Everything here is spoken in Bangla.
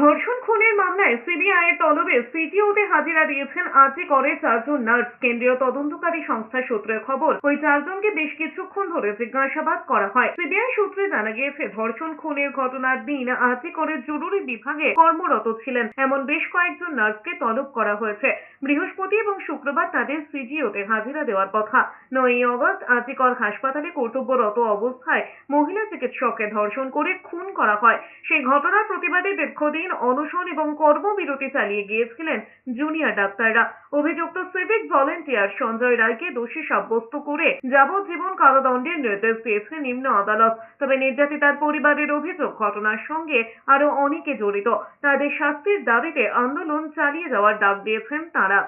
ধর্ষণ খুনের মামলায় সিবিআই এর তলবে সিটিওতে হাজিরা দিয়েছেন আজকে করে চারজন নার্স। কেন্দ্রীয় তদন্তকারী সংস্থার সূত্রে খবর, ওই চারজনকে বেশ কিছুক্ষণ ধরে জিজ্ঞাসাবাদ করা হয়। সিবিআই সূত্রে জানা গিয়েছে, ধর্ষণ খুনের ঘটনার দিন আজকে করে জরুরি বিভাগে কর্মরত ছিলেন। এমন বেশ কয়েকজন নার্সকে তলব করা হয়েছে। বৃহস্পতি এবং শুক্রবার তাদের সিজিওতে হাজিরা দেওয়ার কথা। নয় অগস্ট আজিকর হাসপাতালে কর্তব্যরত অবস্থায় মহিলা চিকিৎসককে ধর্ষণ করে খুন করা হয়। সেই ঘটনার প্রতিবাদে দীর্ঘদিন অনশন এবং কর্মবিরতি চালিয়ে গিয়েছিলেন জুনিয়র ডাক্তাররা। অভিযুক্ত সিভিক ভলেন্টিয়ার সঞ্জয় রায়কে দোষী সাব্যস্ত করে যাবজ্জীবন কারাদণ্ডের নির্দেশ দিয়েছে নিম্ন আদালত। তবে নির্যাতিতার পরিবারের অভিযোগ ঘটনার সঙ্গে আরও অনেকে জড়িত। তাদের শাস্তির দাবিতে আন্দোলন চালিয়ে যাওয়ার ডাক দিয়েছেন তারা।